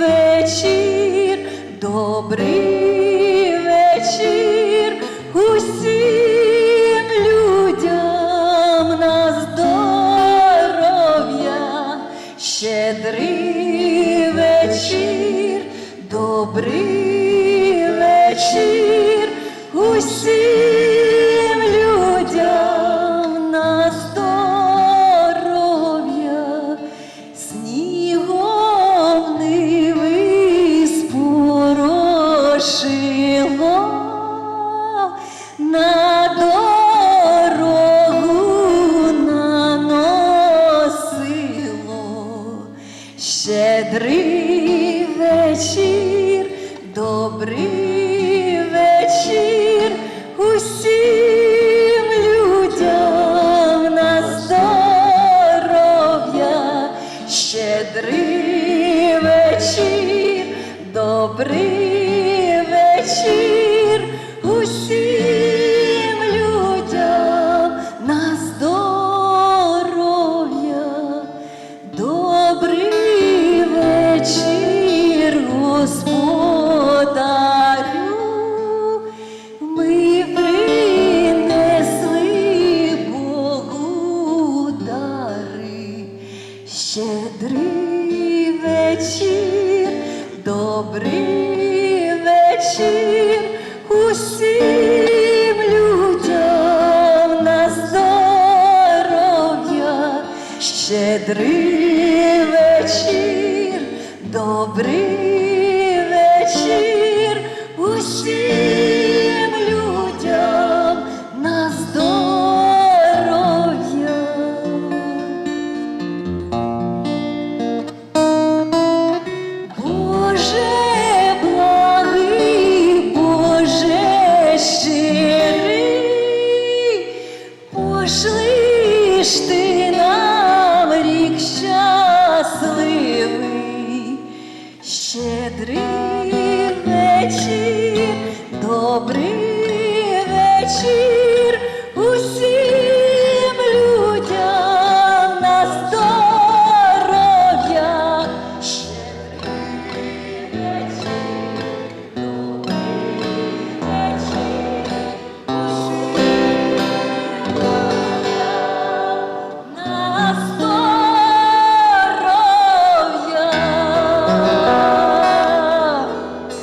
Вечір, добрий вечір, усім людям на здоров'я. Щедрий вечір, добрий вечір, усім на дорогу наносило. Щедрий вечір, добрий вечір, усім людям на здоров'я. Щедрий вечір, добрий Щедрий вечір, добрий вечір усім людям на здоров'я, щедрий вечір, добрий.